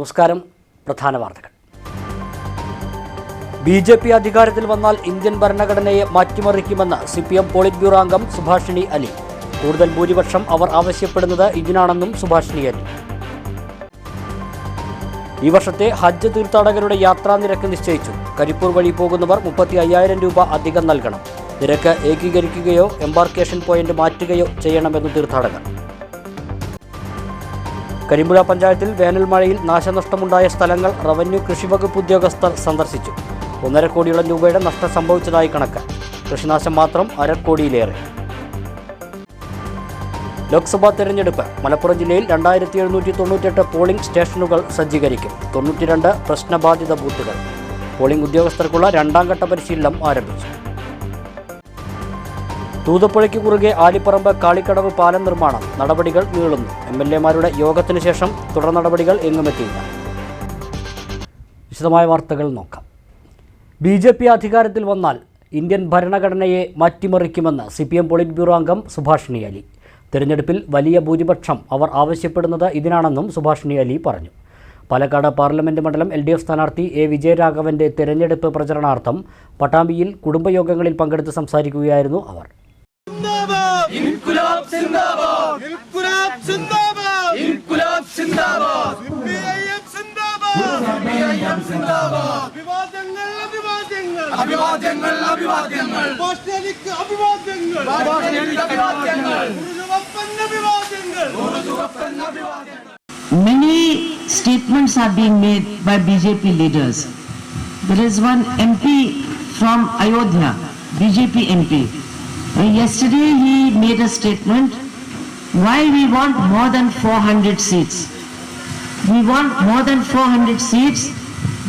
നമസ്കാരം. പ്രധാന വാർത്തകൾ. ബി ജെ പി അധികാരത്തിൽ വന്നാൽ ഇന്ത്യൻ ഭരണഘടനയെ മാറ്റിമറിക്കുമെന്ന് C P M polit bureau അംഗം സുഭാഷിണി അലി. കൂടുതൽ ഭൂരിപക്ഷം അവർ ആവശ്യപ്പെടുന്നത് ഇതിനാണെന്നും സുഭാഷിണി അലി. ഈ വർഷത്തെ ഹജ്ജ് തീർത്ഥാടകരുടെ യാത്രാ നിരക്ക് നിശ്ചയിച്ചു. കരിപ്പൂർ വഴി പോകുന്നവർ മുപ്പത്തി അയ്യായിരം രൂപ അധികം നൽകണം. നിരക്ക് ഏകീകരിക്കുകയോ എംബാർക്കേഷൻ പോയിന്റ് മാറ്റുകയോ ചെയ്യണമെന്ന് തീർത്ഥാടകർ. കരിമ്പുഴ പഞ്ചായത്തിൽ വേനൽ മഴയിൽ നാശനഷ്ടമുണ്ടായ സ്ഥലങ്ങൾ റവന്യൂ കൃഷിവകുപ്പ് ഉദ്യോഗസ്ഥർ സന്ദർശിച്ചു. ഒന്നര കോടിയോളം രൂപയുടെ നഷ്ടം സംഭവിച്ചതായി കണക്ക്. കൃഷിനാശം മാത്രം അരക്കോടിയിലേറെ ലോക്സഭാ തെരഞ്ഞെടുപ്പ് മലപ്പുറം ജില്ലയിൽ രണ്ടായിരത്തി എഴുന്നൂറ്റി തൊണ്ണൂറ്റെട്ട് പോളിംഗ് സ്റ്റേഷനുകൾ സജ്ജീകരിക്കും. തൊണ്ണൂറ്റിരണ്ട് പ്രശ്നബാധിത ബൂത്തുകൾ. പോളിംഗ് ഉദ്യോഗസ്ഥർക്കുള്ള രണ്ടാം ഘട്ട പരിശീലനം ആരംഭിച്ചു. തൂതപ്പുഴയ്ക്ക് കുറുകെ ആലിപ്പറമ്പ് കാളിക്കടവ് പാലം നിർമ്മാണം. നടപടികൾ നീളുന്നു. എം എൽ എമാരുടെ യോഗത്തിന് ശേഷം തുടർ നടപടികൾ എങ്ങുമെത്തിയില്ല വിശദമായ വാർത്തകൾ നോക്കാം. ബി ജെ പി അധികാരത്തിൽ വന്നാൽ ഇന്ത്യൻ ഭരണഘടനയെ മാറ്റിമറിക്കുമെന്ന് C P M polit bureau അംഗം സുഭാഷിണി അലി. തിരഞ്ഞെടുപ്പിൽ വലിയ ഭൂരിപക്ഷം അവർ ആവശ്യപ്പെടുന്നത് ഇതിനാണെന്നും സുഭാഷിണി അലി പറഞ്ഞു. പാലക്കാട് പാർലമെന്റ് മണ്ഡലം എൽ ഡി എഫ് സ്ഥാനാർത്ഥി എ വിജയരാഘവന്റെ തെരഞ്ഞെടുപ്പ് പ്രചരണാർത്ഥം പട്ടാമ്പിയിൽ കുടുംബയോഗങ്ങളിൽ പങ്കെടുത്ത് സംസാരിക്കുകയായിരുന്നു അവർ. സിന്ദാബാദ് ഇൻകുലാബ് സിന്ദാബാദ് ഇൻകുലാബ് സിന്ദാബാദ് സിപിഐഎം സിന്ദാബാദ് സിപിഐഎം സിന്ദാബാദ് അഭിവാദ്യങ്ങൾ അഭിവാദ്യങ്ങൾ അഭിവാദ്യങ്ങൾ അഭിവാദ്യങ്ങൾ പോസ്റ്റലിക്ക് അഭിവാദ്യങ്ങൾ ബാബാജിയുടെ അഭിവാദ്യങ്ങൾ ഉറുദുവപ്പൻ അഭിവാദ്യങ്ങൾ ഉറുദുവപ്പൻ അഭിവാദ്യങ്ങൾ Many statements are being made by BJP leaders. There is one MP from Ayodhya, BJP MP. uh, Yesterday he made a statement why we want more than 400 seats. We want more than 400 seats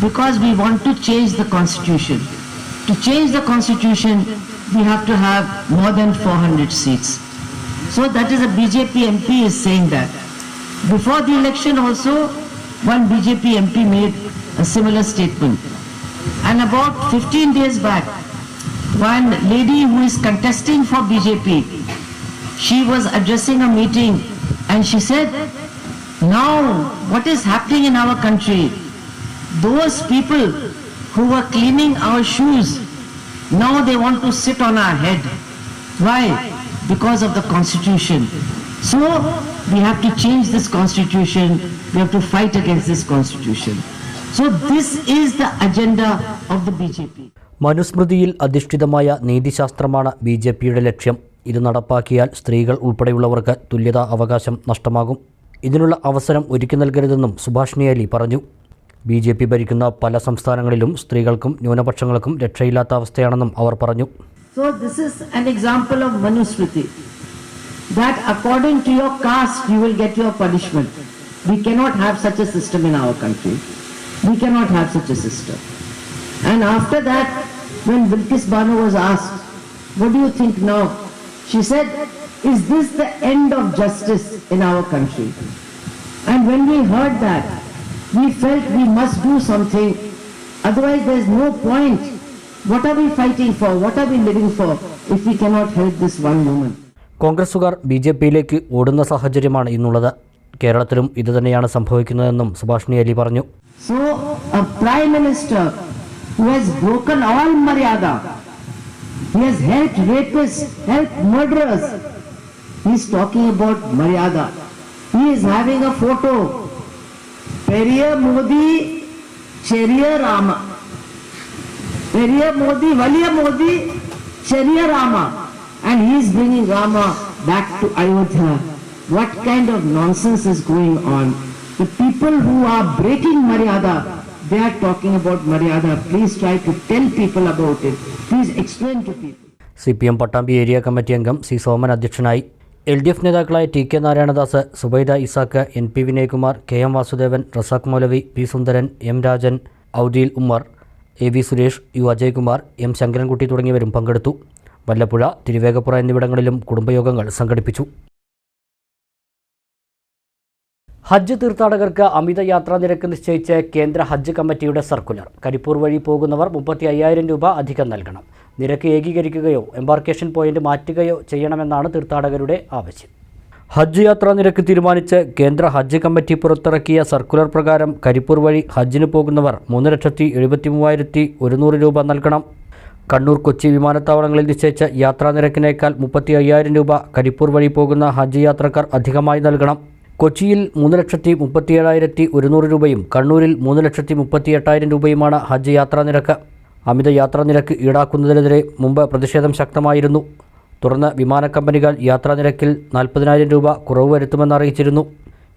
because we want to change the constitution. To change the constitution, we have to have more than 400 seats. So that is a BJP MP is saying that. Before the election also, one BJP MP made a similar statement. And about 15 days back, one lady who is contesting for BJP, she was addressing a meeting and she said, now what is happening in our country, those people who were cleaning our shoes, now they want to sit on our head. Why? Because of the constitution. So we have to change this constitution. We have to fight against this constitution. So this is the agenda of the BJP. മനുസ്മൃതിയിൽ അധിഷ്ഠിതമായ നീതിശാസ്ത്രമാണ് B J പിയുടെ ലക്ഷ്യം ഇത് നടപ്പാക്കിയാൽ സ്ത്രീകൾ ഉൾപ്പെടെയുള്ളവർക്ക് തുല്യതാ അവകാശം നഷ്ടമാകും ഇതിനുള്ള അവസരം ഒരുക്കി നൽകരുതെന്നും സുഭാഷിണി അലി പറഞ്ഞു ബി ജെ പി ഭരിക്കുന്ന പല സംസ്ഥാനങ്ങളിലും സ്ത്രീകൾക്കും ന്യൂനപക്ഷങ്ങൾക്കും രക്ഷയില്ലാത്ത അവസ്ഥയാണെന്നും അവർ പറഞ്ഞു So this is an example of Manusmriti. That according to your caste you will get your punishment. We cannot have such a system in our country. We cannot have such a system. And after that, when Bilkis Banu was asked, what do you think now? She said, is this the end of justice in our country? And when we heard that, we felt we must do something. Otherwise, there is no point. What are we fighting for? What are we living for if we cannot help this one woman? കോൺഗ്രസുകാർ B J പിയിലേക്ക് ഓടുന്ന സാഹചര്യമാണ് ഇന്നുള്ളത് കേരളത്തിലും ഇതുതന്നെയാണ് സംഭവിക്കുന്നതെന്നും സുഭാഷിണി അലി പറഞ്ഞു So, a prime minister who has broken all maryada, he has helped rapists, helped murderers. He is talking about maryada. He is having a photo. Periya Modi, Cheriya Rama. Periya Modi, Valiya Modi, Cheriya Rama. And he is bringing Rama back to Ayodhya. What kind of nonsense is going on? The people who are breaking Maryada, they are talking about Maryada. Please try to tell people about it. Please explain to people. C P M Pattambi area committee അംഗം C Soman അധ്യക്ഷനായി L D F നേതാക്കളായ T K Narayanadas Zubaida Isaac N P Vinayakumar K M Vasudevan Razak Moulavi P Sundaran M Rajan Audil Ummer A V Suresh U Ajaykumar M Sankarankutty തുടങ്ങിയവരും പങ്കെടുത്തു. വല്ലപ്പുഴ തിരുവേഗപ്പുറ എന്നിവിടങ്ങളിലും കുടുംബയോഗങ്ങൾ സംഘടിപ്പിച്ചു. ഹജ്ജ് തീർത്ഥാടകർക്ക് അമിത യാത്രാ നിരക്ക് നിശ്ചയിച്ച് കേന്ദ്ര ഹജ്ജ് കമ്മിറ്റിയുടെ സർക്കുലർ. കരിപ്പൂർ വഴി പോകുന്നവർ മുപ്പത്തി അയ്യായിരം രൂപ അധികം നൽകണം. നിരക്ക് ഏകീകരിക്കുകയോ എംബാർക്കേഷൻ പോയിന്റ് മാറ്റുകയോ ചെയ്യണമെന്നാണ് തീർത്ഥാടകരുടെ ആവശ്യം. ഹജ്ജ് യാത്രാ നിരക്ക് തീരുമാനിച്ച് കേന്ദ്ര ഹജ്ജ് കമ്മിറ്റി പുറത്തിറക്കിയ സർക്കുലർ പ്രകാരം കരിപ്പൂർ വഴി ഹജ്ജിന് പോകുന്നവർ മൂന്ന് ലക്ഷത്തി എഴുപത്തി മൂവായിരത്തി ഒരുന്നൂറ് രൂപ നൽകണം. കണ്ണൂർ കൊച്ചി വിമാനത്താവളങ്ങളിൽ നിശ്ചയിച്ച യാത്രാ നിരക്കിനേക്കാൾ മുപ്പത്തി അയ്യായിരം രൂപ കരിപ്പൂർ വഴി പോകുന്ന ഹജ്ജ് യാത്രക്കാർ അധികമായി നൽകണം. കൊച്ചിയിൽ മൂന്ന് ലക്ഷത്തി മുപ്പത്തി ഏഴായിരത്തി ഒരുന്നൂറ് രൂപയും കണ്ണൂരിൽ മൂന്ന് ലക്ഷത്തി മുപ്പത്തി എട്ടായിരം രൂപയുമാണ് ഹജ്ജ് യാത്രാ നിരക്ക്. അമിത യാത്രാ നിരക്ക് ഈടാക്കുന്നതിനെതിരെ മുമ്പ് പ്രതിഷേധം ശക്തമായിരുന്നു. തുടർന്ന് വിമാന കമ്പനികൾ യാത്രാ നിരക്കിൽ നാൽപ്പതിനായിരം രൂപ കുറവ് വരുത്തുമെന്ന് അറിയിച്ചിരുന്നു.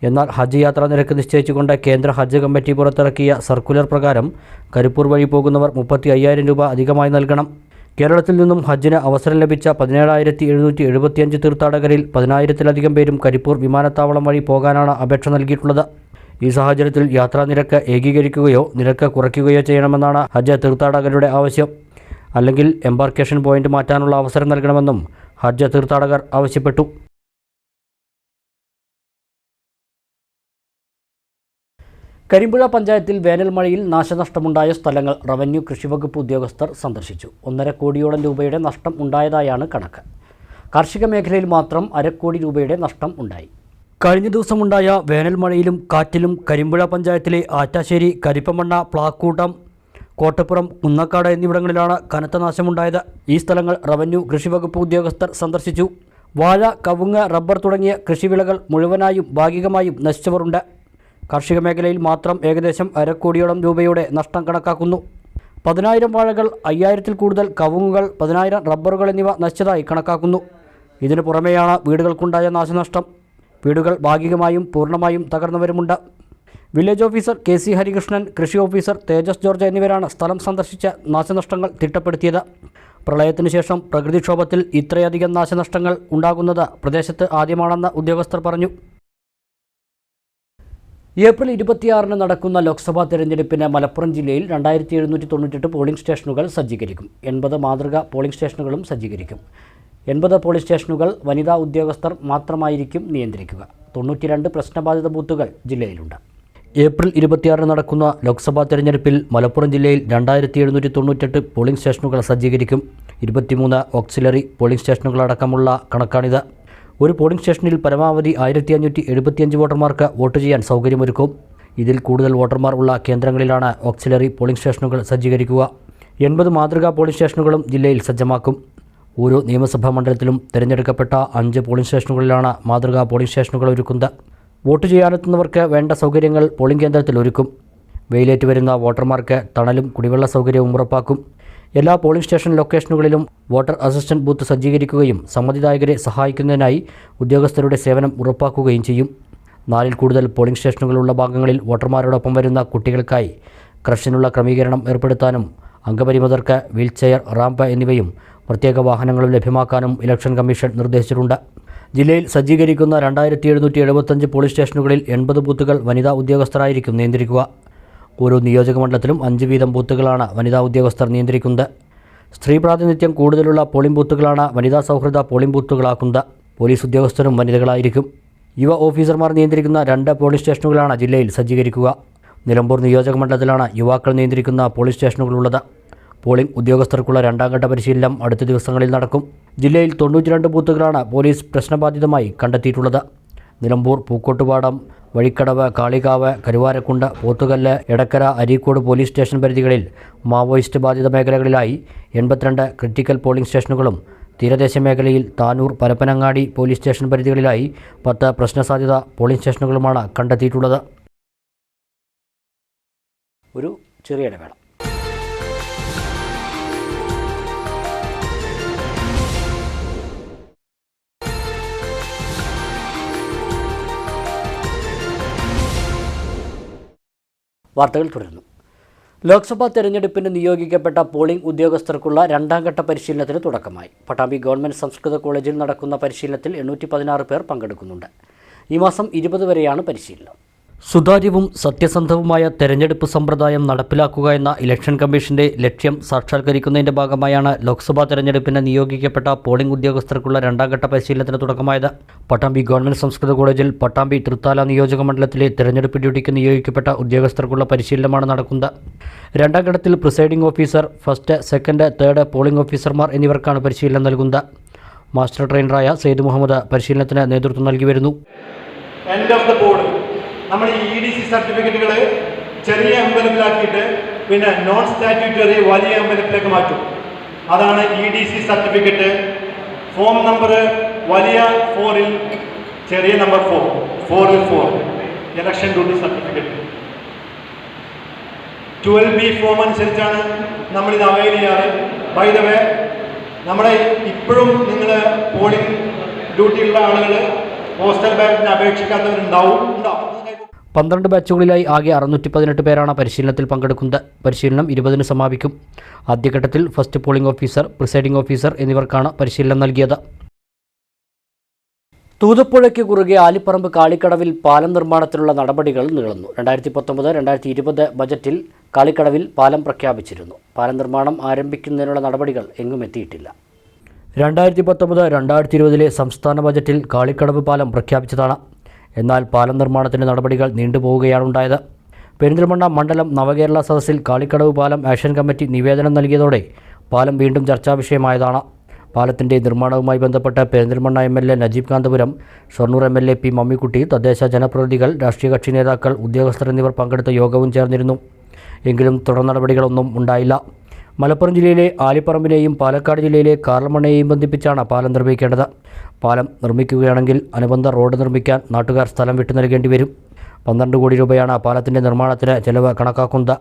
എന്നാൽ ഹജ്ജ് യാത്രാ നിരക്ക് നിശ്ചയിച്ചുകൊണ്ട് കേന്ദ്ര ഹജ്ജ് കമ്മിറ്റി പുറത്തിറക്കിയ സർക്കുലർ പ്രകാരം കരിപ്പൂർ വഴി പോകുന്നവർ മുപ്പത്തി രൂപ അധികമായി നൽകണം. കേരളത്തിൽ നിന്നും ഹജ്ജിന് അവസരം ലഭിച്ച പതിനേഴായിരത്തി എഴുന്നൂറ്റി എഴുപത്തിയഞ്ച് തീർത്ഥാടകരിൽ പതിനായിരത്തിലധികം പേരും കരിപ്പൂർ വിമാനത്താവളം വഴി പോകാനാണ് അപേക്ഷ നൽകിയിട്ടുള്ളത്. ഈ സാഹചര്യത്തിൽ യാത്രാ നിരക്ക് ഏകീകരിക്കുകയോ നിരക്ക് കുറയ്ക്കുകയോ ചെയ്യണമെന്നാണ് ഹജ്ജ് തീർത്ഥാടകരുടെ ആവശ്യം. അല്ലെങ്കിൽ എംബാർക്കേഷൻ പോയിന്റ് മാറ്റാനുള്ള അവസരം നൽകണമെന്നും ഹജ്ജ് തീർത്ഥാടകർ ആവശ്യപ്പെട്ടു. കരിമ്പുഴ പഞ്ചായത്തിൽ വേനൽമഴയിൽ നാശനഷ്ടമുണ്ടായ സ്ഥലങ്ങൾ റവന്യൂ കൃഷിവകുപ്പ് ഉദ്യോഗസ്ഥർ സന്ദർശിച്ചു. ഒന്നര കോടിയോളം രൂപയുടെ നഷ്ടം ഉണ്ടായതായാണ് കണക്ക്. കാർഷിക മേഖലയിൽ മാത്രം അരക്കോടി രൂപയുടെ നഷ്ടം ഉണ്ടായി. കഴിഞ്ഞ ദിവസമുണ്ടായ വേനൽമഴയിലും കാറ്റിലും കരിമ്പുഴ പഞ്ചായത്തിലെ ആറ്റാശ്ശേരി കരിപ്പമണ്ണ പ്ലാക്കൂട്ടം കോട്ടപ്പുറം കുന്നക്കാട് എന്നിവിടങ്ങളിലാണ് കനത്ത നാശമുണ്ടായത്. ഈ സ്ഥലങ്ങൾ റവന്യൂ കൃഷിവകുപ്പ് ഉദ്യോഗസ്ഥർ സന്ദർശിച്ചു. വാഴ കവുങ്ങ് റബ്ബർ തുടങ്ങിയ കൃഷിവിളകൾ മുഴുവനായും ഭാഗികമായും നശിച്ചവരുണ്ട്. കാർഷിക മേഖലയിൽ മാത്രം ഏകദേശം അരക്കോടിയോളം രൂപയുടെ നഷ്ടം കണക്കാക്കുന്നു. പതിനായിരം വാഴകൾ അയ്യായിരത്തിൽ കൂടുതൽ കവുങ്ങുകൾ പതിനായിരം റബ്ബറുകൾ എന്നിവ നശിച്ചതായി കണക്കാക്കുന്നു. ഇതിനു പുറമെയാണ് വീടുകൾക്കുണ്ടായ നാശനഷ്ടം. വീടുകൾ ഭാഗികമായും പൂർണമായും തകർന്നവരുമുണ്ട്. Village officer K C Harikrishnan കൃഷി ഓഫീസർ തേജസ് ജോർജ് എന്നിവരാണ് സ്ഥലം സന്ദർശിച്ച നാശനഷ്ടങ്ങൾ തിട്ടപ്പെടുത്തിയത്. പ്രളയത്തിനു ശേഷം പ്രകൃതിക്ഷോഭത്തിൽ ഇത്രയധികം നാശനഷ്ടങ്ങൾ ഉണ്ടാകുന്നത് പ്രദേശത്ത് ആദ്യമാണെന്ന് ഉദ്യോഗസ്ഥർ പറഞ്ഞു. ഏപ്രിൽ ഇരുപത്തിയാറിന് നടക്കുന്ന ലോക്സഭാ തെരഞ്ഞെടുപ്പിന് മലപ്പുറം ജില്ലയിൽ രണ്ടായിരത്തി എഴുന്നൂറ്റി തൊണ്ണൂറ്റെട്ട് പോളിംഗ് സ്റ്റേഷനുകൾ സജ്ജീകരിക്കും. എൺപത് മാതൃക പോളിംഗ് സ്റ്റേഷനുകളും സജ്ജീകരിക്കും. എൺപത് പോളിംഗ് സ്റ്റേഷനുകൾ വനിതാ ഉദ്യോഗസ്ഥർ മാത്രമായിരിക്കും നിയന്ത്രിക്കുക. തൊണ്ണൂറ്റിരണ്ട് പ്രശ്നബാധിത ബൂത്തുകൾ ജില്ലയിലുണ്ട്. ഏപ്രിൽ ഇരുപത്തിയാറിന് നടക്കുന്ന ലോക്സഭാ തെരഞ്ഞെടുപ്പിൽ മലപ്പുറം ജില്ലയിൽ രണ്ടായിരത്തി എഴുന്നൂറ്റി തൊണ്ണൂറ്റെട്ട് പോളിംഗ് സ്റ്റേഷനുകൾ സജ്ജീകരിക്കും. ഇരുപത്തിമൂന്ന് ഓക്സിലറി പോളിംഗ് സ്റ്റേഷനുകളടക്കമുള്ള കണക്കാണിത്. ഒരു പോളിംഗ് സ്റ്റേഷനിൽ പരമാവധി ആയിരത്തി അഞ്ഞൂറ്റി എഴുപത്തിയഞ്ച് വോട്ടർമാർക്ക് വോട്ട് ചെയ്യാൻ സൗകര്യമൊരുക്കും. ഇതിൽ കൂടുതൽ വോട്ടർമാർ ഉള്ള കേന്ദ്രങ്ങളിലാണ് ഓക്സിലറി പോളിംഗ് സ്റ്റേഷനുകൾ സജ്ജീകരിക്കുക. എൺപത് മാതൃകാ പോളിംഗ് സ്റ്റേഷനുകളും ജില്ലയിൽ സജ്ജമാക്കും. ഓരോ നിയമസഭാ മണ്ഡലത്തിലും തിരഞ്ഞെടുക്കപ്പെട്ട അഞ്ച് പോളിംഗ് സ്റ്റേഷനുകളിലാണ് മാതൃകാ പോളിംഗ് സ്റ്റേഷനുകൾ ഒരുക്കുന്നത്. വോട്ട് ചെയ്യാനെത്തുന്നവർക്ക് വേണ്ട സൗകര്യങ്ങൾ പോളിംഗ് കേന്ദ്രത്തിൽ ഒരുക്കും. വെയിലേറ്റ് വരുന്ന വോട്ടർമാർക്ക് തണലും കുടിവെള്ള സൗകര്യവും ഉറപ്പാക്കും. എല്ലാ പോളിംഗ് സ്റ്റേഷൻ ലൊക്കേഷനുകളിലും വോട്ടർ അസിസ്റ്റന്റ് ബൂത്ത് സജ്ജീകരിക്കുകയും സമ്മതിദായകരെ സഹായിക്കുന്നതിനായി ഉദ്യോഗസ്ഥരുടെ സേവനം ഉറപ്പാക്കുകയും ചെയ്യും. നാലിൽ കൂടുതൽ പോളിംഗ് സ്റ്റേഷനുകളുള്ള ഭാഗങ്ങളിൽ വോട്ടർമാരോടൊപ്പം വരുന്ന കുട്ടികൾക്കായി ക്രഷിനുള്ള ക്രമീകരണം ഏർപ്പെടുത്താനും അംഗപരിമിതർക്ക് വീൽചെയർ റാമ്പ് എന്നിവയും പ്രത്യേക വാഹനങ്ങളും ലഭ്യമാക്കാനും ഇലക്ഷൻ കമ്മീഷൻ നിർദ്ദേശിച്ചിട്ടുണ്ട്. ജില്ലയിൽ സജ്ജീകരിക്കുന്ന രണ്ടായിരത്തി എഴുന്നൂറ്റി എഴുപത്തഞ്ച് പോളിംഗ് സ്റ്റേഷനുകളിൽ എൺപത് ബൂത്തുകൾ വനിതാ ഉദ്യോഗസ്ഥരായിരിക്കും നിയന്ത്രിക്കുക. ഓരോ നിയോജക മണ്ഡലത്തിലും അഞ്ച് വീതം ബൂത്തുകളാണ് വനിതാ ഉദ്യോഗസ്ഥർ നിയന്ത്രിക്കുന്നത്. സ്ത്രീ പ്രാതിനിധ്യം കൂടുതലുള്ള പോളിംഗ് ബൂത്തുകളാണ് വനിതാ സൗഹൃദ പോളിംഗ് ബൂത്തുകളാക്കുന്നത്. പോലീസ് ഉദ്യോഗസ്ഥരും വനിതകളായിരിക്കും. യുവ ഓഫീസർമാർ നിയന്ത്രിക്കുന്ന രണ്ട് പോളിംഗ് സ്റ്റേഷനുകളാണ് ജില്ലയിൽ സജ്ജീകരിക്കുക. നിലമ്പൂർ നിയോജക മണ്ഡലത്തിലാണ് യുവാക്കൾ നിയന്ത്രിക്കുന്ന പോളിംഗ് സ്റ്റേഷനുകളുള്ളത്. പോളിംഗ് ഉദ്യോഗസ്ഥർക്കുള്ള രണ്ടാം ഘട്ട പരിശീലനം അടുത്ത ദിവസങ്ങളിൽ നടക്കും. ജില്ലയിൽ തൊണ്ണൂറ്റിരണ്ട് ബൂത്തുകളാണ് പോലീസ് പ്രശ്നബാധിതമായി കണ്ടെത്തിയിട്ടുള്ളത്. നിലമ്പൂർ പൂക്കോട്ടുപാടം വഴിക്കടവ് കാളികാവ് കരുവാരക്കുണ്ട് പോത്തുകല്ല് എടക്കര അരീക്കോട് പോലീസ് സ്റ്റേഷൻ പരിധികളിൽ മാവോയിസ്റ്റ് ബാധിത മേഖലകളിലായി എൺപത്തിരണ്ട് ക്രിട്ടിക്കൽ പോളിംഗ് സ്റ്റേഷനുകളും തീരദേശ മേഖലയിൽ താനൂർ പരപ്പനങ്ങാടി പോലീസ് സ്റ്റേഷൻ പരിധികളിലായി പത്ത് പ്രശ്നസാധ്യത പോളിംഗ് സ്റ്റേഷനുകളുമാണ് കണ്ടെത്തിയിട്ടുള്ളത്. ഒരു ചെറിയ ഇടവേള. വാർത്തകൾ തുടരുന്നു. ലോക്സഭാ തെരഞ്ഞെടുപ്പിന് നിയോഗിക്കപ്പെട്ട പോളിംഗ് ഉദ്യോഗസ്ഥർക്കുള്ള രണ്ടാം ഘട്ട പരിശീലനത്തിന് തുടക്കമായി. പട്ടാമ്പി ഗവൺമെന്റ് സംസ്കൃത കോളേജിൽ നടക്കുന്ന പരിശീലനത്തിൽ എണ്ണൂറ്റി പേർ പങ്കെടുക്കുന്നുണ്ട്. ഈ മാസം ഇരുപത് വരെയാണ് പരിശീലനം. സുതാര്യവും സത്യസന്ധവുമായ തെരഞ്ഞെടുപ്പ് സമ്പ്രദായം നടപ്പിലാക്കുക എന്ന ഇലക്ഷൻ കമ്മീഷന്റെ ലക്ഷ്യം സാക്ഷാത്കരിക്കുന്നതിന്റെ ഭാഗമായാണ് ലോക്സഭാ തെരഞ്ഞെടുപ്പിന് നിയോഗിക്കപ്പെട്ട പോളിംഗ് ഉദ്യോഗസ്ഥർക്കുള്ള രണ്ടാം ഘട്ട പരിശീലനത്തിന് തുടക്കമായത്. പട്ടാമ്പി ഗവൺമെന്റ് സംസ്കൃത കോളേജിൽ പട്ടാമ്പി തൃത്താല നിയോജക മണ്ഡലത്തിലെ തെരഞ്ഞെടുപ്പ് ഡ്യൂട്ടിക്ക് നിയോഗിക്കപ്പെട്ട ഉദ്യോഗസ്ഥർക്കുള്ള പരിശീലനമാണ് നടക്കുന്നത്. രണ്ടാം ഘട്ടത്തിൽ presiding officer first second third polling ഓഫീസർമാർ എന്നിവർക്കാണ് പരിശീലനം നൽകുന്നത്. മാസ്റ്റർ ട്രെയിനറായ സെയ്ദ് മുഹമ്മദ് പരിശീലനത്തിന് നേതൃത്വം നൽകി വരുന്നു എൻഡ് ഓഫ് ദ ബോർഡ് നമ്മൾ ഈ ഇ ഡി സി സർട്ടിഫിക്കറ്റുകൾ ചെറിയ അമ്പലത്തിലാക്കിയിട്ട് പിന്നെ നോൺ സ്റ്റാറ്റ്യൂട്ടറി വലിയ അമ്പലത്തിലേക്ക് മാറ്റും. അതാണ് E D C certificate form number വലിയ ഫോറിൽ ചെറിയ നമ്പർ ഫോർ ഫോറിൽ four election duty certificate twelve B form അനുസരിച്ചാണ് നമ്മളിത് അവൈൽ ചെയ്യാറ്. ബൈ ദ വേ നമ്മുടെ ഇപ്പോഴും നിങ്ങൾ പോളിംഗ് ഡ്യൂട്ടിയുള്ള ആളുകൾ പോസ്റ്റൽ ബാലറ്റിന് അപേക്ഷിക്കാത്തവരുണ്ടാവും. ഉണ്ടാവും പന്ത്രണ്ട് ബാച്ചുകളിലായി ആകെ അറുന്നൂറ്റി പതിനെട്ട് പേരാണ് പരിശീലനത്തിൽ പങ്കെടുക്കുന്നത്. പരിശീലനം ഇരുപതിന് സമാപിക്കും. ആദ്യഘട്ടത്തിൽ first polling officer presiding officer എന്നിവർക്കാണ് പരിശീലനം നൽകിയത്. തൂതപ്പുഴയ്ക്ക് കുറുകെ ആലിപ്പറമ്പ് കാളിക്കടവിൽ പാലം നിർമ്മാണത്തിനുള്ള നടപടികൾ നീളുന്നു. രണ്ടായിരത്തി പത്തൊമ്പത് രണ്ടായിരത്തി ഇരുപത് ബജറ്റിൽ കാളിക്കടവിൽ പാലം പ്രഖ്യാപിച്ചിരുന്നു. പാലം നിർമ്മാണം ആരംഭിക്കുന്നതിനുള്ള നടപടികൾ എങ്ങും എത്തിയിട്ടില്ല. രണ്ടായിരത്തി പത്തൊമ്പത് രണ്ടായിരത്തി ഇരുപതിലെ സംസ്ഥാന ബജറ്റിൽ കാളിക്കടവ് പാലം പ്രഖ്യാപിച്ചതാണ്. എന്നാൽ പാലം നിർമ്മാണത്തിന്റെ നടപടികൾ നീണ്ടുപോവുകയാണുണ്ടായത്. പെരിന്തൽമണ്ണ മണ്ഡലം നവകേരള സദസ്സിൽ കാളിക്കടവ് പാലം ആക്ഷൻ കമ്മിറ്റി നിവേദനം നൽകിയതോടെ പാലം വീണ്ടും ചർച്ചാ വിഷയമായതാണ്. പാലത്തിന്റെ നിർമ്മാണവുമായി ബന്ധപ്പെട്ട് Perinthalmanna M L A Najeeb Kanthapuram Shoranur M L A P Mammikutty തദ്ദേശ ജനപ്രതിനിധികൾ രാഷ്ട്രീയ കക്ഷി നേതാക്കൾ ഉദ്യോഗസ്ഥർ എന്നിവർ പങ്കെടുത്ത യോഗവും ചേർന്നിരുന്നു. എങ്കിലും തുടർ നടപടികളൊന്നും ഉണ്ടായില്ല. മലപ്പുറം ജില്ലയിലെ ആലിപ്പറമ്പിനെയും പാലക്കാട് ജില്ലയിലെ കാർലമണ്ണയെയും ബന്ധിപ്പിച്ചാണ് പാലം നിർമ്മിക്കേണ്ടത്. പാലം നിർമ്മിക്കുകയാണെങ്കിൽ അനുബന്ധ റോഡ് നിർമ്മിക്കാൻ നാട്ടുകാർ സ്ഥലം വിട്ടു നൽകേണ്ടി വരും. പന്ത്രണ്ട് കോടി രൂപയാണ് പാലത്തിന്റെ നിർമ്മാണത്തിന് ചെലവ് കണക്കാക്കുന്നത്.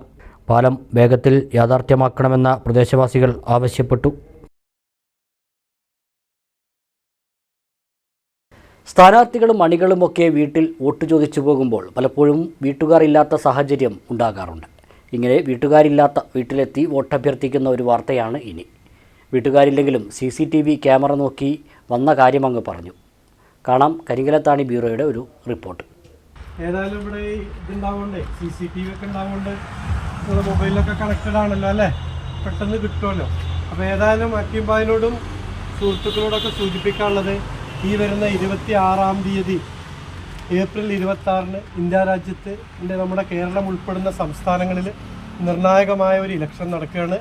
പാലം വേഗത്തിൽ യാഥാർത്ഥ്യമാക്കണമെന്ന പ്രദേശവാസികൾ ആവശ്യപ്പെട്ടു. സ്ഥാനാർത്ഥികളും അണികളുമൊക്കെ വീട്ടിൽ വോട്ട് ചോദിച്ചു പോകുമ്പോൾ പലപ്പോഴും വീട്ടുകാർ ഇല്ലാത്ത സാഹചര്യം ഉണ്ടാകാറുണ്ട്. ഇങ്ങനെ വീട്ടുകാരില്ലാത്ത വീട്ടിലെത്തി വോട്ടഭ്യർത്ഥിക്കുന്ന ഒരു വാർത്തയാണ് ഇനി. വീട്ടുകാരില്ലെങ്കിലും C C T V camera നോക്കി വന്ന കാര്യം അങ്ങ് പറഞ്ഞു. കാണാം കരിങ്കലത്താണി ബ്യൂറോയുടെ ഒരു റിപ്പോർട്ട്. ഏതായാലും ഇവിടെ ഇതുണ്ടാവുകൊണ്ടേ സി സി ടി വി ഒക്കെ ഉണ്ടാവുകൊണ്ട് നമ്മുടെ മൊബൈലിലൊക്കെ കണക്റ്റഡ് ആണല്ലോ അല്ലേ? പെട്ടെന്ന് കിട്ടുമല്ലോ അപ്പോൾ ഏതായാലും അക്കിംബായിനോടും സുഹൃത്തുക്കളോടൊക്കെ സൂചിപ്പിക്കാനുള്ളത് ഈ വരുന്ന ഇരുപത്തി ആറാം തീയതി ഏപ്രിൽ ഇരുപത്തി ആറിന് ഇന്ത്യ രാജ്യത്ത് നമ്മുടെ കേരളം ഉൾപ്പെടുന്ന സംസ്ഥാനങ്ങളിൽ നിർണായകമായ ഒരു ഇലക്ഷൻ നടക്കുകയാണ്.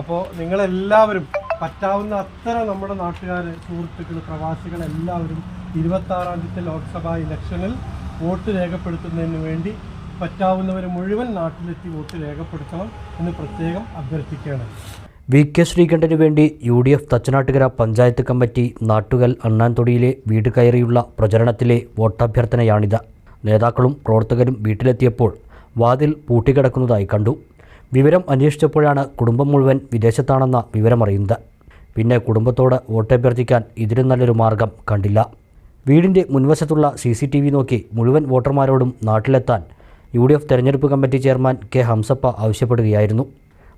അപ്പോൾ നിങ്ങളെല്ലാവരും പറ്റാവുന്ന അത്ര നമ്മുടെ നാട്ടുകാർ സുഹൃത്തുക്കൾ പ്രവാസികൾ എല്ലാവരും ഇരുപത്തി ആറാം തീയതി ലോക്സഭാ ഇലക്ഷനിൽ വോട്ട് രേഖപ്പെടുത്തുന്നതിന് വേണ്ടി പറ്റാവുന്നവർ മുഴുവൻ നാട്ടിലെത്തി വോട്ട് രേഖപ്പെടുത്തണം എന്ന് പ്രത്യേകം അഭ്യർത്ഥിക്കുകയാണ്. വി. കെ. ശ്രീകണ്ഠന് വേണ്ടി U. D. F. Thachanattukara panchayat committee Nattukal അണ്ണാൻതൊടിയിലെ വീട് കയറിയുള്ള പ്രചരണത്തിലെ വോട്ടഭ്യർത്ഥനയാണിത്. നേതാക്കളും പ്രവർത്തകരും വീട്ടിലെത്തിയപ്പോൾ വാതിൽ പൂട്ടിക്കിടക്കുന്നതായി കണ്ടു. വിവരം അന്വേഷിച്ചപ്പോഴാണ് കുടുംബം മുഴുവൻ വിദേശത്താണെന്ന വിവരമറിയുന്നത്. പിന്നെ കുടുംബത്തോട് വോട്ടഭ്യർത്ഥിക്കാൻ ഇതിലും നല്ലൊരു മാർഗം കണ്ടില്ല. വീടിന്റെ മുൻവശത്തുള്ള സി സി ടി വി നോക്കി മുഴുവൻ വോട്ടർമാരോടും നാട്ടിലെത്താൻ യു ഡി എഫ് തെരഞ്ഞെടുപ്പ് കമ്മിറ്റി ചെയർമാൻ കെ ഹംസപ്പ ആവശ്യപ്പെടുകയായിരുന്നു.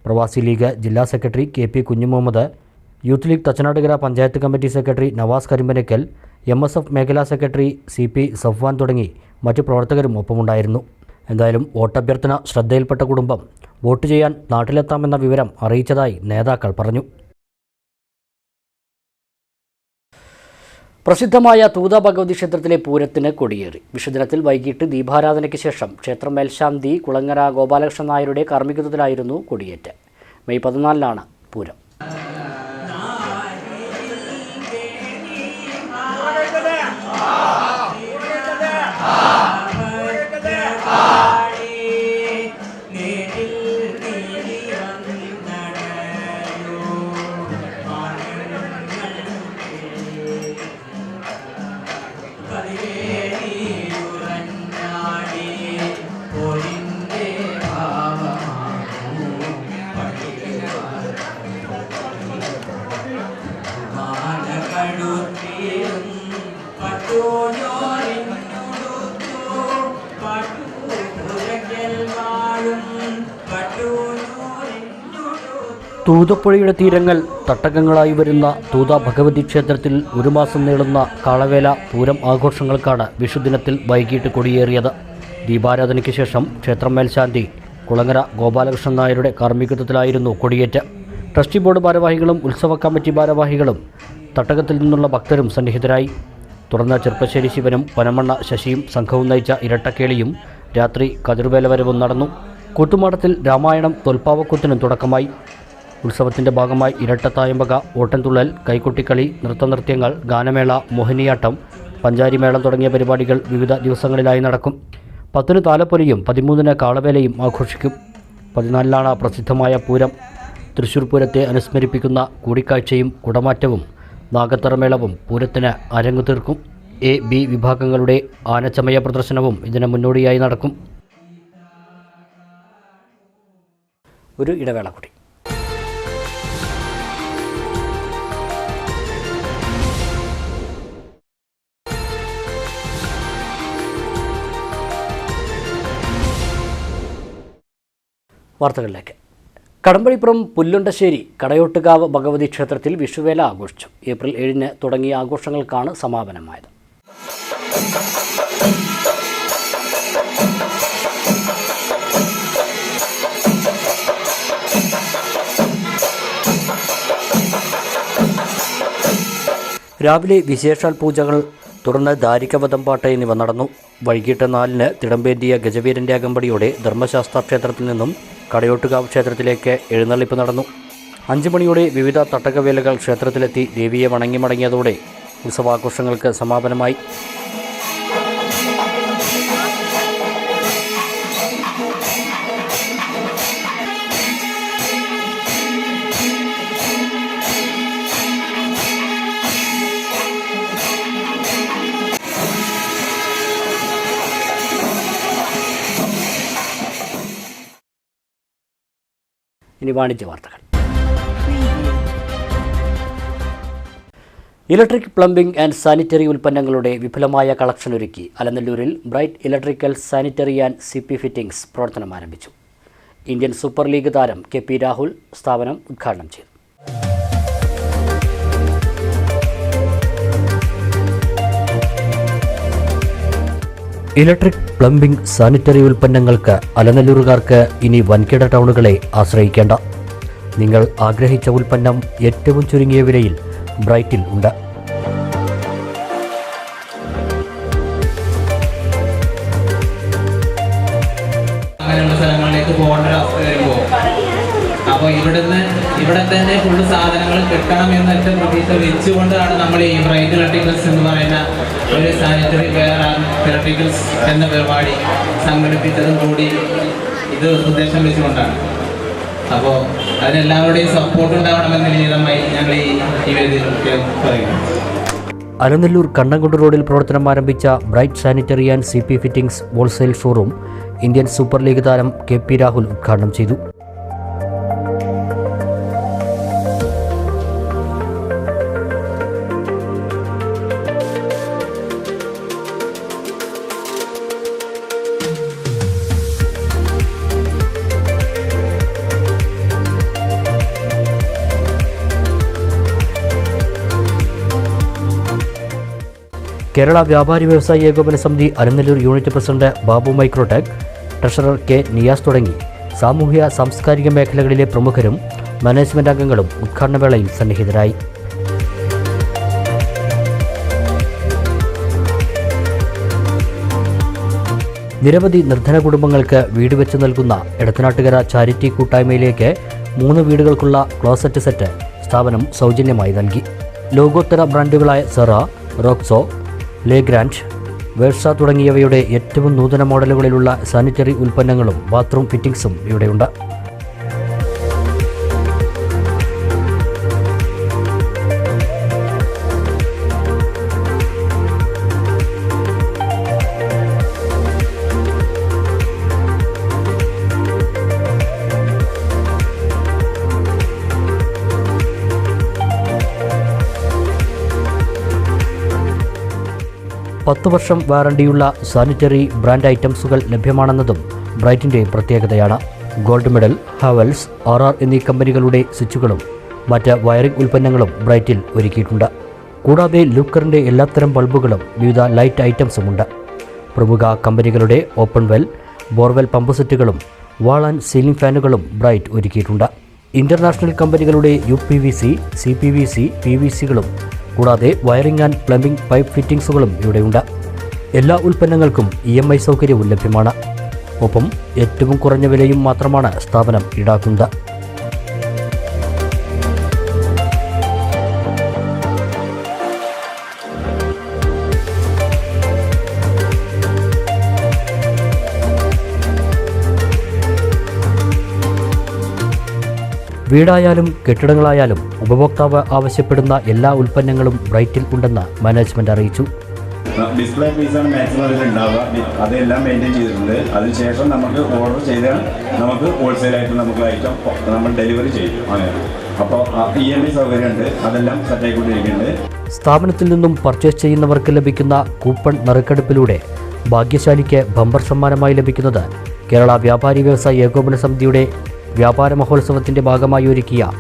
പ്രവാസി ലീഗ് ജില്ലാ secretary K P Kunhimuhammad youth league Thachanattukara panchayat committee secretary Navas Karimbanakkal M S F മേഖലാ സെക്രട്ടറി സി പി സഫ്വാൻ തുടങ്ങി മറ്റു പ്രവർത്തകരും ഒപ്പമുണ്ടായിരുന്നു. എന്തായാലും വോട്ടഭ്യർത്ഥന ശ്രദ്ധയിൽപ്പെട്ട കുടുംബം വോട്ട് ചെയ്യാൻ നാട്ടിലെത്താമെന്ന വിവരം അറിയിച്ചതായി നേതാക്കൾ പറഞ്ഞു. പ്രസിദ്ധമായ തൂത ഭഗവതി ക്ഷേത്രത്തിലെ പൂരത്തിന് കൊടിയേറി. വിഷുദിനത്തിൽ വൈകിട്ട് ദീപാരാധനയ്ക്ക് ശേഷം ക്ഷേത്രം മേൽശാന്തി കുളങ്ങര ഗോപാലകൃഷ്ണൻ നായരുടെ കാർമ്മികത്വത്തിലായിരുന്നു കൊടിയേറ്റ്. മെയ് പതിനാലിനാണ് പൂരം. തൂതപ്പുഴയുടെ തീരങ്ങൾ തട്ടകങ്ങളായി വരുന്ന തൂത ഭഗവതി ക്ഷേത്രത്തിൽ ഒരു മാസം നീളുന്ന കാളവേല പൂരം ആഘോഷങ്ങൾക്കാണ് വിഷുദിനത്തിൽ വൈകിട്ട് കൊടിയേറിയത്. ദീപാരാധനയ്ക്ക് ശേഷം ക്ഷേത്രം മേൽശാന്തി കുളങ്ങര ഗോപാലകൃഷ്ണൻ നായരുടെ കാർമ്മികത്വത്തിലായിരുന്നു കൊടിയേറ്റ്. ട്രസ്റ്റി ബോർഡ് ഭാരവാഹികളും ഉത്സവ കമ്മിറ്റി ഭാരവാഹികളും തട്ടകത്തിൽ നിന്നുള്ള ഭക്തരും സന്നിഹിതരായി. തുറന്ന ചെറുപ്പശ്ശേരി ശിവനും പനമണ്ണ ശശിയും സംഘവും നയിച്ച ഇരട്ടക്കേളിയും രാത്രി കതിർവേല വരവും നടന്നു. കൂട്ടുമാടത്തിൽ രാമായണം തൊൽപ്പാവക്കൂത്തിനും തുടക്കമായി. ഉത്സവത്തിന്റെ ഭാഗമായി ഇരട്ടത്തായമ്പക ഓട്ടൻതുള്ളൽ കൈക്കുട്ടിക്കളി നൃത്തനൃത്യങ്ങൾ ഗാനമേള മോഹിനിയാട്ടം പഞ്ചാരിമേളം തുടങ്ങിയ പരിപാടികൾ വിവിധ ദിവസങ്ങളിലായി നടക്കും. പത്തിന് താലപ്പൊലിയും പതിമൂന്നിന് കാളവേലയും ആഘോഷിക്കും. പതിനാലിനാണ് പ്രസിദ്ധമായ പൂരം. തൃശ്ശൂർ പൂരത്തെ അനുസ്മരിപ്പിക്കുന്ന കൂടിക്കാഴ്ചയും കുടമാറ്റവും നാഗത്തറമേളവും പൂരത്തിന് അരങ്ങു തീർക്കും. എ ബി വിഭാഗങ്ങളുടെ ആനച്ചമയ പ്രദർശനവും ഇതിന് മുന്നോടിയായി നടക്കും. ഒരു ഇടവേള കൂടി. വാർത്തകളിലേക്ക്. കടമ്പഴിപ്പുറം പുല്ലുണ്ടശ്ശേരി കടയോട്ടുകാവ് ഭഗവതി ക്ഷേത്രത്തിൽ വിഷുവേല ആഘോഷിച്ചു. ഏപ്രിൽ ഏഴിന് തുടങ്ങിയ ആഘോഷങ്ങൾക്കാണ് സമാപനമായത്. രാവിലെ വിശേഷാൽ പൂജകൾ തുടർന്ന് ദാരികവധം പാട്ട് എന്നിവ നടന്നു. വൈകിട്ട് നാലിന് തിടമ്പേന്തിയ ഗജവീരന്റെ അകമ്പടിയോടെ ധർമ്മശാസ്ത്ര ക്ഷേത്രത്തിൽ നിന്നും കടയോട്ടുകാവ് ക്ഷേത്രത്തിലേക്ക് എഴുന്നള്ളിപ്പ് നടന്നു. അഞ്ചു മണിയോടെ വിവിധ തട്ടകവേലകൾ ക്ഷേത്രത്തിലെത്തി ദേവിയെ വണങ്ങി മടങ്ങിയതോടെ ഉത്സവാഘോഷങ്ങൾക്ക് സമാപനമായി. ഇനി വാണിജ്യ വാർത്തകൾ. ഇലക്ട്രിക് പ്ലംബിംഗ് ആൻഡ് സാനിറ്ററി ഉൽപ്പന്നങ്ങളുടെ വിപുലമായ കളക്ഷൻ ഒരുക്കി അലനല്ലൂരിൽ Bright electrical sanitary and C P fittings പ്രവർത്തനം ആരംഭിച്ചു. ഇന്ത്യൻ സൂപ്പർ ലീഗ് താരം കെ പി രാഹുൽ സ്ഥാപനം ഉദ്ഘാടനം ചെയ്തു. ഇലക്ട്രിക് പ്ലംബിംഗ് സാനിറ്ററി ഉൽപ്പന്നങ്ങൾക്ക് അലനല്ലൂറുകാർക്ക് ഇനി വൻകിട ടൗണുകളെ ആശ്രയിക്കേണ്ട. നിങ്ങൾ ആഗ്രഹിച്ച ഉൽപ്പന്നം ഏറ്റവും ചുരുങ്ങിയ വിലയിൽ ബ്രൈറ്റിൽ ഉണ്ട്. അങ്ങനെയുള്ള സ്ഥലങ്ങളിലേക്ക് പോകേണ്ട ഒരു അവസ്ഥ വരുമ്പോൾ അപ്പോൾ ഇവിടുന്ന് ഇവിടെ തന്നെ ഫുള്ള് സാധനങ്ങൾ കിട്ടണം എന്നൊക്കെ പ്രതീക്ഷ വെച്ചുകൊണ്ടാണ് നമ്മൾ ഈ ബ്രൈറ്റ് ഇലക്ട്രിക്കൽസ് എന്ന് പറയുന്ന ഒരു സാനിറ്ററി വെയർ ഇലക്ട്രിക്കൽസ് എന്ന പരിപാടി സംഘടിപ്പിച്ചതും കൂടി ഇത് ഉദ്ദേശം വെച്ചുകൊണ്ടാണ്. അപ്പോൾ അതിനെല്ലാവരുടെയും സപ്പോർട്ട് ഉണ്ടാവണമെന്ന് വിനീതമായി ഞങ്ങൾ ഈ ഈ വേദിയിൽ പറയുന്നു. അലനല്ലൂർ കണ്ണംകുണ്ട് റോഡിൽ പ്രവർത്തനം ആരംഭിച്ച Bright sanitary and C P fittings wholesale showroom Indian Super League താരം കെ പി രാഹുൽ ഉദ്ഘാടനം ചെയ്തു. Kerala Vyapari Vyavasayi Ekopana Samithi Aranallur unit president Babu Microtech treasurer K Niyas തുടങ്ങി. സാമൂഹ്യ സാംസ്കാരിക മേഖലകളിലെ പ്രമുഖരും മാനേജ്മെന്റ് അംഗങ്ങളും ഉദ്ഘാടനവേളയിൽ സന്നിഹിതരായി. നിരവധി നിർധന കുടുംബങ്ങൾക്ക് വീട് വെച്ച് നൽകുന്ന എടത്തനാട്ടുകര ചാരിറ്റി കൂട്ടായ്മയിലേക്ക് മൂന്ന് വീടുകൾക്കുള്ള ക്ലോസറ്റ് സെറ്റ് സ്ഥാപനം സൗജന്യമായി നൽകി. ലോകോത്തര ബ്രാൻഡുകളായ സെറ റോക്സോ ലേഗ്രാൻഡ് വേഴ്സ തുടങ്ങിയവയുടെ ഏറ്റവും നൂതന മോഡലുകളിലുള്ള സാനിറ്ററി ഉൽപ്പന്നങ്ങളും ബാത്റൂം ഫിറ്റിംഗ്സും ഇവിടെയുണ്ട്. പത്ത് വർഷം വാറണ്ടിയുള്ള സാനിറ്ററി ബ്രാൻഡ് ഐറ്റംസുകൾ ലഭ്യമാണെന്നതും ബ്രൈറ്റിന്റെ പ്രത്യേകതയാണ്. Gold medal Havells R R എന്നീ കമ്പനികളുടെ സ്വിച്ചുകളും മറ്റ് വയറിംഗ് ഉൽപ്പന്നങ്ങളും ബ്രൈറ്റിൽ ഒരുക്കിയിട്ടുണ്ട്. കൂടാതെ ലൂക്കറിന്റെ എല്ലാത്തരം ബൾബുകളും വിവിധ ലൈറ്റ് ഐറ്റംസുമുണ്ട്. പ്രമുഖ കമ്പനികളുടെ ഓപ്പൺ വെൽ ബോർവെൽ പമ്പ് സെറ്റുകളും വാൾ ആൻഡ് സീലിംഗ് ഫാനുകളും ബ്രൈറ്റ് ഒരുക്കിയിട്ടുണ്ട്. ഇന്റർനാഷണൽ കമ്പനികളുടെ U P V C C P V C P V സികളും കൂടാതെ വയറിംഗ് ആൻഡ് പ്ലംബിംഗ് പൈപ്പ് ഫിറ്റിംഗ്സുകളും ഇവിടെയുണ്ട്. എല്ലാ ഉൽപ്പന്നങ്ങൾക്കും ഇ എം ഐ സൗകര്യവും ലഭ്യമാണ്. ഒപ്പം ഏറ്റവും കുറഞ്ഞ വിലയും മാത്രമാണ് സ്ഥാപനം ഈടാക്കുന്നത്. വീടായാലും കെട്ടിടങ്ങളായാലും ഉപഭോക്താവ് ആവശ്യപ്പെടുന്ന എല്ലാ ഉൽപ്പന്നങ്ങളും ബ്രൈറ്റിൽ ഉണ്ടെന്ന് മാനേജ്മെന്റ് അറിയിച്ചു. ഡിസ്പ്ലേ പീസാണ് മാക്സിമം അതിൽ ഉണ്ടാവുക. അതെല്ലാം മെയിന്റെയിൻ ചെയ്തിട്ടുണ്ട്. അതിനുശേഷം നമുക്ക് ഓർഡർ ചെയ്താൽ നമുക്ക് ഹോൾസെയിലായിട്ട് നമുക്ക് ഐറ്റം നമ്മൾ ഡെലിവറി ചെയ്യും. അങ്ങനെ. അപ്പോൾ ഇ എം ഐ സൗകര്യമുണ്ട്. അതെല്ലാം സെറ്റായിക്കൊണ്ടിരിക്കുന്നുണ്ട് സ്ഥാപനത്തിൽ നിന്നും പർച്ചേസ് ചെയ്യുന്നവർക്ക് ലഭിക്കുന്ന കൂപ്പൺ നറുക്കെടുപ്പിലൂടെ ഭാഗ്യശാലിക്ക് ബമ്പർ സമ്മാനമായി ലഭിക്കുന്നത് കേരള വ്യാപാരി വ്യവസായ ഏകോപന സമിതിയുടെ വ്യാപാര മഹോത്സവത്തിന്റെ ഭാഗമായി ഒരുക്കിയ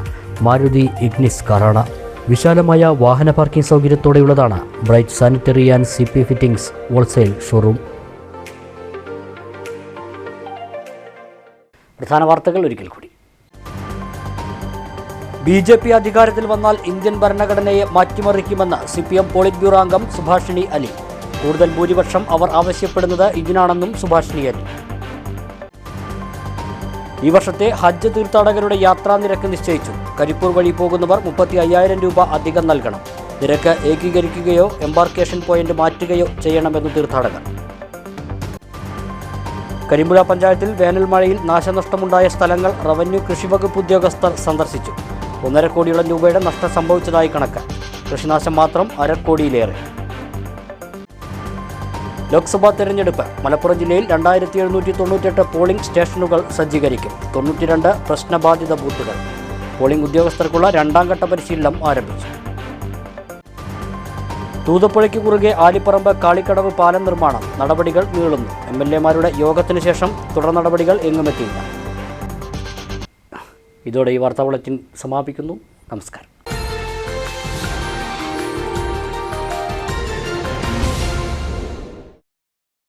മാരുതി ഇഗ്നിസ് കാറാണ്. വിശാലമായ വാഹന parking സൗകര്യത്തോടെയുള്ളതാണ് Bright sanitary and C P fittings wholesale showroom. പ്രധാന വാർത്തകൾ ഒരിക്കൽ കൂടി. ബി ജെ പി അധികാരത്തിൽ വന്നാൽ ഇന്ത്യൻ ഭരണഘടനയെ മാറ്റിമറിക്കുമെന്ന് C P M polit bureau അംഗം സുഭാഷിണി അലി. കൂടുതൽ ഭൂരിപക്ഷം അവർ ആവശ്യപ്പെടുന്നത് ഇതിനാണെന്നും സുഭാഷിണി അലി. ഈ വർഷത്തെ ഹജ്ജ് തീർത്ഥാടകരുടെ യാത്രാ നിരക്ക് നിശ്ചയിച്ചു. കരിപ്പൂർ വഴി പോകുന്നവർ മുപ്പത്തി അയ്യായിരം രൂപ അധികം നൽകണം. നിരക്ക് ഏകീകരിക്കുകയോ എംബാർക്കേഷൻ പോയിന്റ് മാറ്റുകയോ ചെയ്യണമെന്ന് തീർത്ഥാടകർ. കരിമ്പുഴ പഞ്ചായത്തിൽ വേനൽ മഴയിൽ നാശനഷ്ടമുണ്ടായ സ്ഥലങ്ങൾ റവന്യൂ കൃഷിവകുപ്പ് ഉദ്യോഗസ്ഥർ സന്ദർശിച്ചു. ഒന്നര കോടിയോളം രൂപയുടെ നഷ്ടം സംഭവിച്ചതായി കണക്ക്. കൃഷിനാശം മാത്രം അരക്കോടിയിലേറെ. ലോക്സഭാ തെരഞ്ഞെടുപ്പ് മലപ്പുറം ജില്ലയിൽ രണ്ടായിരത്തി എഴുന്നൂറ്റി തൊണ്ണൂറ്റെട്ട് പോളിംഗ് സ്റ്റേഷനുകൾ സജ്ജീകരിക്കും. തൊണ്ണൂറ്റിരണ്ട് പ്രശ്നബാധിത ബൂത്തുകൾ. പോളിംഗ് ഉദ്യോഗസ്ഥർക്കുള്ള രണ്ടാം ഘട്ട പരിശീലനം ആരംഭിച്ചു. തൂതപ്പുഴയ്ക്ക് കുറുകെ ആലിപ്പറമ്പ് കാളിക്കടവ് പാലം നിർമ്മാണം. നടപടികൾ നീളുന്നു. എം എൽ എമാരുടെ യോഗത്തിനു ശേഷം തുടർ നടപടികൾ എങ്ങുമെത്തിയില്ല. ഇതോടെ ഈ വാർത്താ ബുള്ളറ്റിൻ സമാപിക്കുന്നു. നമസ്കാരം.